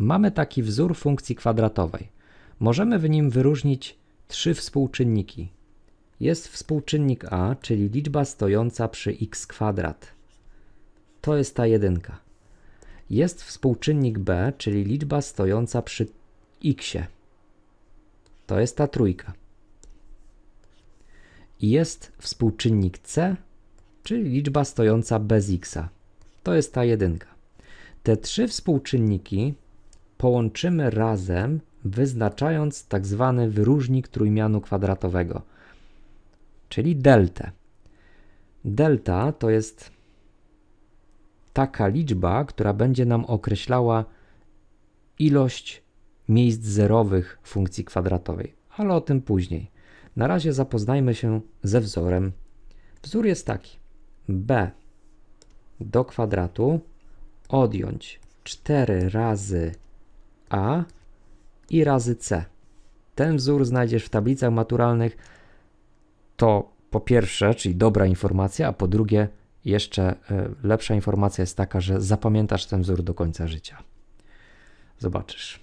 mamy taki wzór funkcji kwadratowej. Możemy w nim wyróżnić trzy współczynniki. Jest współczynnik a, czyli liczba stojąca przy x kwadrat. To jest ta jedynka. Jest współczynnik b, czyli liczba stojąca przy x. To jest ta trójka. Jest współczynnik c, czyli liczba stojąca bez x. To jest ta jedynka. Te trzy współczynniki połączymy razem, wyznaczając tak zwany wyróżnik trójmianu kwadratowego, czyli deltę. Delta to jest taka liczba, która będzie nam określała ilość miejsc zerowych funkcji kwadratowej, ale o tym później. Na razie zapoznajmy się ze wzorem. Wzór jest taki: b do kwadratu odjąć 4 razy a i razy c. Ten wzór znajdziesz w tablicach maturalnych. To po pierwsze, czyli dobra informacja, a po drugie, jeszcze e, lepsza informacja jest taka, że zapamiętasz ten wzór do końca życia. Zobaczysz.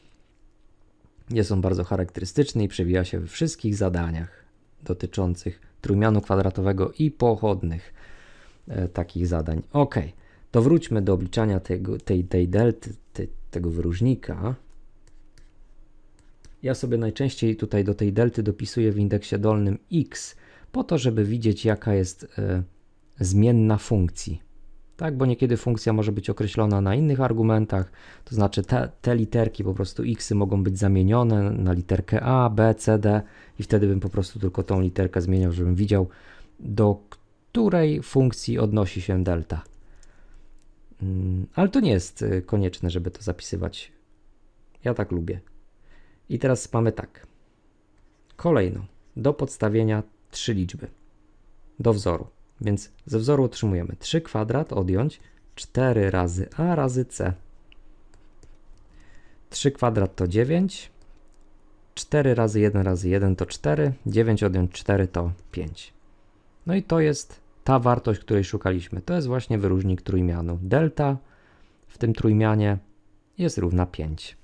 Jest on bardzo charakterystyczny i przewija się we wszystkich zadaniach dotyczących trójmianu kwadratowego i pochodnych e, takich zadań. Ok, to wróćmy do obliczania tego, tej, tej delty, tego wyróżnika. Ja sobie najczęściej tutaj do tej delty dopisuję w indeksie dolnym x, po to, żeby widzieć, jaka jest e, zmienna funkcji. Tak, bo niekiedy funkcja może być określona na innych argumentach, to znaczy te, te literki, po prostu x mogą być zamienione na literkę a, b, c, d i wtedy bym po prostu tylko tą literkę zmieniał, żebym widział, do której funkcji odnosi się delta. Mm, Ale to nie jest y, konieczne, żeby to zapisywać. Ja tak lubię. I teraz mamy tak. Kolejną. Do podstawienia trzy liczby. Do wzoru. Więc ze wzoru otrzymujemy 3 kwadrat odjąć 4 razy a razy c. 3 kwadrat to 9. 4 razy 1 razy 1 to 4. 9 odjąć 4 to 5. No i to jest ta wartość, której szukaliśmy. To jest właśnie wyróżnik trójmianu. Delta w tym trójmianie jest równa 5.